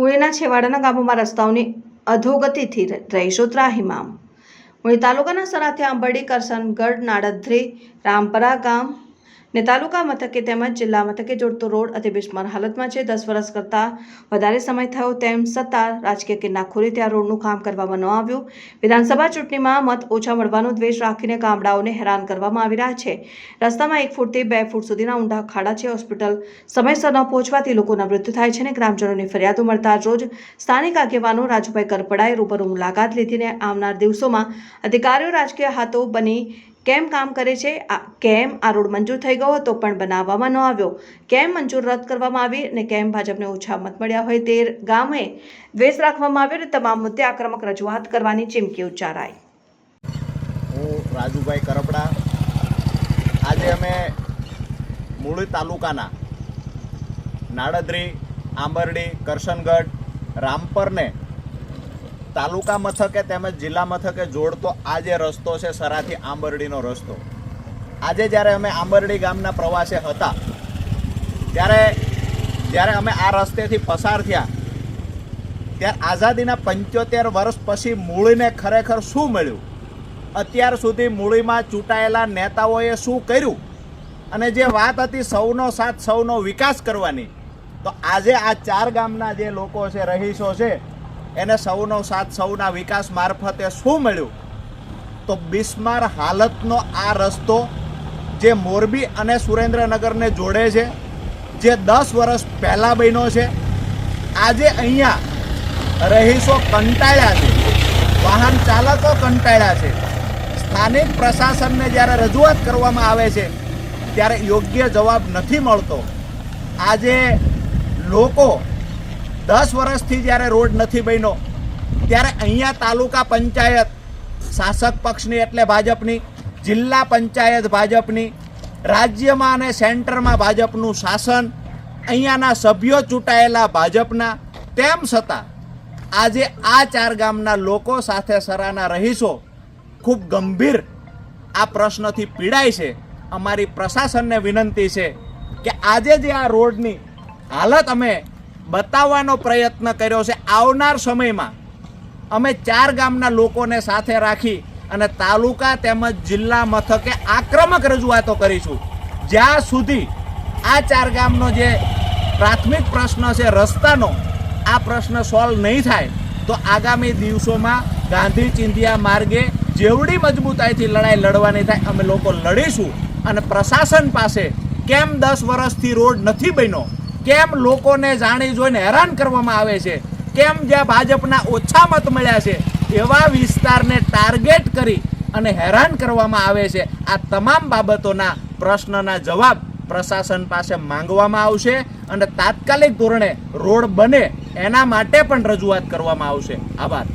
તાલુકાના છેવાડાના ગામોમાં રસ્તાઓની અધોગતિથી રહીશો ત્રાહિમામ વળી તાલુકાના સરાથી આંબરડી, કરસનગઢ, નાડધ્રી, રામપરા ગામ ને તાલુકા મથકે તેમજ જિલ્લા મથકે જોડતો રોડ અતિ બિસ્માર હાલતમાં છે. દસ વર્ષ કરતાં વધારે સમય થયો તેમ છતાં રાજકીય કિન્નાખોરી ત્યાં રોડનું કામ કરવામાં ન આવ્યું. વિધાનસભા ચૂંટણીમાં મત ઓછા મળવાનો દ્વેષ રાખીને ગામડાઓને હેરાન કરવામાં આવી રહ્યા છે. રસ્તામાં એક ફૂટથી બે ફૂટ સુધીના ઊંડા ખાડા છે. હોસ્પિટલ સમયસર ન પહોંચવાથી લોકોના મૃત્યુ થાય છે અને ગ્રામજનોની ફરિયાદો મળતા રોજ સ્થાનિક આગેવાનો રાજુભાઈ કરપડાએ રૂબરૂ મુલાકાત લીધીને આવનાર દિવસોમાં અધિકારીઓ રાજકીય હાથો બની કેમ કામ કરે છે? આ કેમ આ રોડ મંજૂર થઈ ગયો હતો પણ બનાવવામાં ન આવ્યો? કેમ મંજૂર રદ કરવામાં આવી અને કેમ ભાજપને ઓછા મત મળ્યા હોય તે ગામે દ્વેષ રાખવામાં આવ્યો અને તમામ મુદ્દે આક્રમક રજૂઆત કરવાની ચીમકી ઉચ્ચારાઈ. હું રાજુભાઈ કરપડા. આજે અમે મૂળ તાલુકાના નાડદરી, આંબરડી, કરશનગઢ, રામપરને તાલુકા મથકે તેમજ જિલ્લા મથકે જોડતો આ જે રસ્તો છે સરાથી આંબરડીનો રસ્તો. આજે જ્યારે અમે આંબરડી ગામના પ્રવાસે હતા, ત્યારે, જ્યારે અમે આ રસ્તેથી પસાર થયા, ત્યારે આઝાદીના પંચોતેર વર્ષ પછી મૂળીને ખરેખર શું મળ્યું? અત્યાર સુધી મૂળીમાં ચૂંટાયેલા નેતાઓએ શું કર્યું? અને જે વાત હતી સૌનો સાથ, સૌનો વિકાસ કરવાની, તો આજે આ ચાર ગામના જે લોકો છે, રહીશો છે એને સૌનો સાથ, સૌના વિકાસ મારફતે શું મળ્યું? તો બિસ્માર હાલતનો આ રસ્તો જે મોરબી અને સુરેન્દ્રનગરને જોડે છે, જે દસ વર્ષ પહેલાં બન્યો છે, આજે અહીંયા રહીશો કંટાળ્યા છે, વાહન ચાલકો કંટાળ્યા છે, સ્થાનિક પ્રશાસનને જ્યારે રજૂઆત કરવામાં આવે છે, ત્યારે યોગ્ય જવાબ નથી મળતો. આજે લોકો દસ વર્ષથી જ્યારે રોડ નથી બન્યો, ત્યારે અહીંયા તાલુકા પંચાયત, શાસક પક્ષની એટલે ભાજપની, જિલ્લા પંચાયત ભાજપની, રાજ્યમાં અને સેન્ટરમાં ભાજપનું શાસન, અહીંયાના સભ્યો ચૂંટાયેલા ભાજપના, તેમ છતાં આજે આ ચાર ગામના લોકો સાથે સરાના રહીશો, ખૂબ ગંભીર આ પ્રશ્નથી પીડાય છે. અમારી પ્રશાસનને વિનંતી છે કે આજે જે આ રોડની હાલત અમે બતાવવાનો પ્રયત્ન કર્યો છે આવનાર સમયમાં. અમે ચાર ગામના લોકોને સાથે રાખી અને તાલુકા તેમજ જિલ્લા મથકે આક્રમક રજૂઆતો કરીશું. જ્યાં સુધી આ ચાર ગામનો જે પ્રાથમિક પ્રશ્ન છે રસ્તાનો, આ પ્રશ્ન સોલ્વ નહીં થાય, તો આગામી દિવસોમાં ગાંધી ચિંધિયા માર્ગે જેવડી મજબૂતાઈથી લડાઈ લડવાની થાય, અમે લોકો લડીશું. અને પ્રશાસન પાસે કેમ દસ વર્ષથી રોડ નથી બન્યો? કેમ લોકોને જાણી જોઈને હેરાન કરવામાં આવે છે? કેમ જ્યાં ભાજપના ઓછા મત મળ્યા છે? એવા વિસ્તારને ટાર્ગેટ કરી અને હેરાન કરવામાં આવે છે. આ તમામ બાબતોના પ્રશ્નના જવાબ પ્રશાસન પાસે માંગવામાં આવશે અને તાત્કાલિક ધોરણે રોડ બને એના માટે પણ રજૂઆત કરવામાં આવશે. આભાર.